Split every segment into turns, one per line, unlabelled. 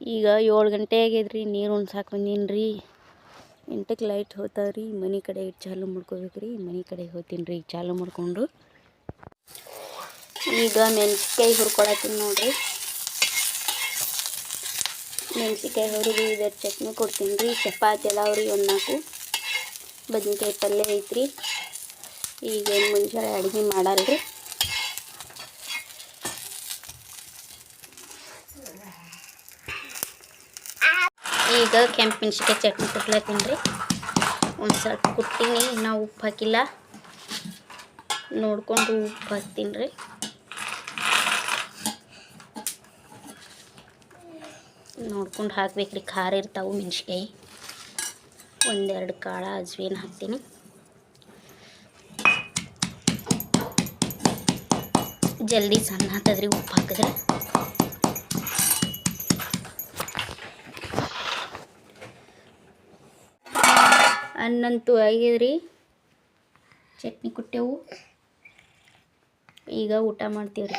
ಈಗ ಏಳು ಗಂಟೆ ಆಗ್ಯದ್ರಿ, ನೀರು ಉಣ್ಸಾಕ ಬಂದೀನಿ ರೀ ಎಂಟಕ್ಕೆ ಲೈಟ್ ಹೋತಾವ ರೀ ಮನೆ ಕಡೆ ಚಾಲು ಮಾಡ್ಕೋಬೇಕು ರೀ ಮನೆ ಕಡೆ ಹೋಗ್ತೀನಿ ರೀ ಚಾಲು ಮಾಡಿಕೊಂಡು. ಈಗ ಮೆಣಸಿನ್ಕಾಯಿ ಹುರ್ಕೊಳತ್ತೀನಿ ನೋಡ್ರಿ. ಮೆಣಸಿನ್ಕಾಯಿ ಹುರಿದು ಇದರ ಚಟ್ನಿ ಕೊಡ್ತೀನಿ ರೀ ಚಪಾತಿ ಎಲ್ಲ ರೀ ಒಂದು ನಾಲ್ಕು. ಬದ್ನಿಕಾಯಿ ಪಲ್ಯ ಐತ್ರಿ. ಈಗ ಏನು ಮುಂಜಾನೆ ಅಡುಗೆ ಮಾಡಲ್ರಿ. ಈಗ ಕೆಂಪು ಮೆಣಸಿನ್ಕಾಯಿ ಚಟ್ನಿ ಕುಟ್ಲತ್ತೀನಿ ರೀ ಒಂದು ಸ್ವಲ್ಪ ಕುಟ್ಟೀನಿ ನಾವು ಉಪ್ಪು ಹಾಕಿಲ್ಲ. ನೋಡ್ಕೊಂಡು ಉಪ್ಪು ಹಾಕ್ತೀನಿ ರೀ. ನೋಡ್ಕೊಂಡು ಹಾಕ್ಬೇಕ್ರಿ, ಖಾರ ಇರ್ತಾವೆ ಮೆಣಸಿನ್ಕಾಯಿ. ಒಂದೆರಡು ಕಾಳ ಅಜ್ವೇನ್ ಹಾಕ್ತೀನಿ. ಜಲ್ದಿ ಸಣ್ಣ ಆಗ್ತದ್ರಿ ಉಪ್ಪು ಹಾಕಿದ್ರೆ. ಅನ್ನಂತೂ ಆಗಿದ್ರಿ. ಚಟ್ನಿ ಕುಟ್ಟೆವು. ಈಗ ಊಟ ಮಾಡ್ತೀವ್ರಿ.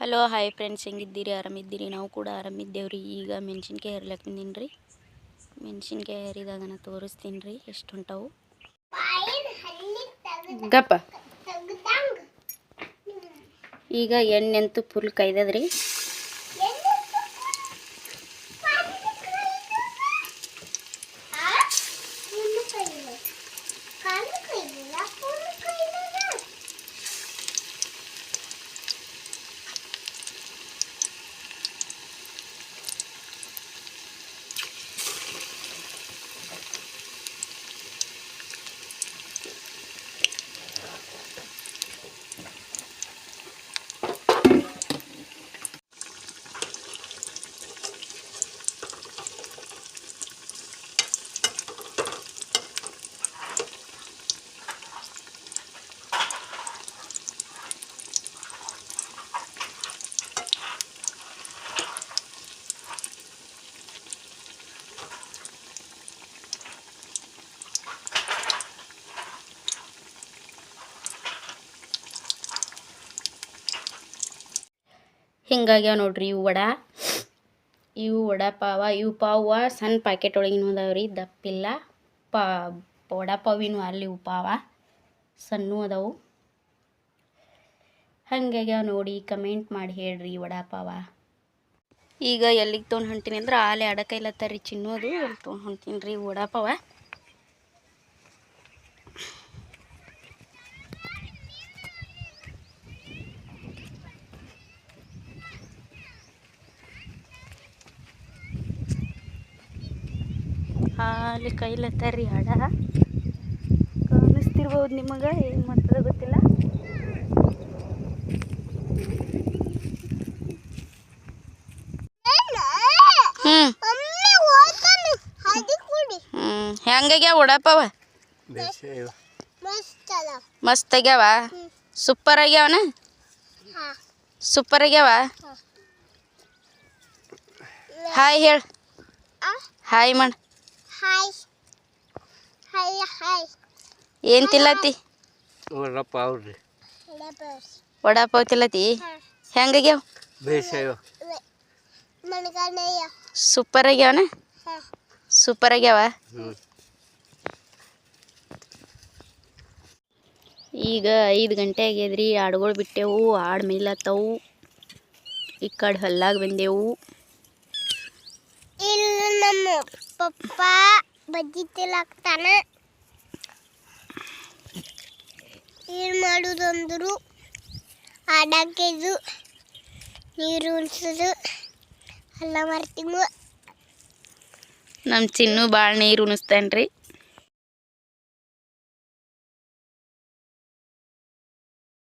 ಹಲೋ ಹಾಯ್ ಫ್ರೆಂಡ್ಸ್ ಹೆಂಗಿದ್ದೀರಿ? ಆರಾಮಿದ್ದೀರಿ? ನಾವು ಕೂಡ ಆರಾಮಿದ್ದೇವ್ರಿ. ಈಗ ಮೆಣಸಿನ್ಕಾಯಿ ಹರಿಲಕ್ಕೆ ಬಂದೀನಿ ರೀ ಮೆಣಸಿನ್ಕಾಯಿ ಹರಿದಾಗ ನಾ ತೋರಿಸ್ತೀನಿ ರೀ ಎಷ್ಟು ಹೊಂಟವು ಗಪ್ಪ. ಈಗ ಎಣ್ಣೆ ಅಂತೂ ಫುಲ್ ಕೈದದ್ರಿ. ಹಿಂಗಾಗ್ಯಾವ ನೋಡ್ರಿ ಇವು ವಡ. ಇವು ವಡ ಪಾವ, ಇವು ಪಾವ ಸಣ್ಣ ಪ್ಯಾಕೆಟ್ ಒಳಗಿನ ಅದಾವ್ರಿ, ದಪ್ಪಿಲ್ಲ. ಪಾ, ವಡ ಪಾವಿನೂ ಅಲ್ಲಿ ಇವು ಪಾವ, ಸಣ್ಣ ಅದಾವು. ಹಂಗಾಗ್ಯಾವ ನೋಡಿ ಕಮೆಂಟ್ ಮಾಡಿ ಹೇಳ್ರಿ ವಡ ಪಾವ. ಈಗ ಎಲ್ಲಿಗೆ ತೊಗೊಂಡು ಹೊಂಟೀನಿ ಅಂದ್ರೆ, ಆಲೆ ಅಡಕೈಲತ್ತಾರ ಚಿನ್ನೋದು, ತೊಗೊಂಡು ಹೊಂಟೀನಿ ರೀ ವಡ ಅಲ್ಲಿ ಕೈಲತ್ತರಿ ಹಡ ಕಾಣಿಸ್ತಿರ್ಬೋದು ನಿಮಗೆ ಏನು ಮಾಡ್ತದೆ ಗೊತ್ತಿಲ್ಲ. ಹ್ಞೂ ಹ್ಞೂ ಹೆಂಗಾಗ್ಯಾವ ವಡಾಪಾವ ಮಸ್ತ್ ಆಗ್ಯಾವ ಸೂಪರ್ ಆಗ್ಯಾವನ ಸೂಪರ್ ಆಗ್ಯಾವ ಹಾಯ್ ಹೇಳ. ಹಾಯ್ ಮಾಡ
ಹಾಯ್ ಹಾಯ್ ಹಾಯ್
ಏನು ತಿಲ್ಲತಿ
ವಡಪ್ಪ ಅವ್ರಿ
ವಡಾಪಾವ್ ತಿಲ್ಲತಿ ಹೆಂಗಾಗ್ಯಾವ ಸೂಪರ್ ಆಗ್ಯಾವನ
ಹಾಂ.
ಸೂಪರ್ ಆಗ್ಯಾವ ಈಗ ಐದು ಗಂಟೆ ಆಗ್ಯದ್ರಿ ಆಡುಗಳು ಬಿಟ್ಟೆವು ಆಡು ಮೇಲತ್ತವು. ಈ ಕಡೆ ಹೊಲ್ಲಾಗ ಬಂದೆವು.
ಇಲ್ಲಿ ನಮ್ಮ ಪಪ್ಪ ಬಜ್ಜಿ ತಿಲಾಕ್ತಾನ ಏನು ಮಾಡೋದಂದ್ರು ಆಡಾಕಿದ್ದು ನೀರು ಉಣಿಸೋದು ಎಲ್ಲ ಮಾಡ್ತೀವಿ
ನಮ್ಮ ಚಿನ್ನು ಭಾಳ ನೀರು ಉಣಿಸ್ತಾನ್ರಿ.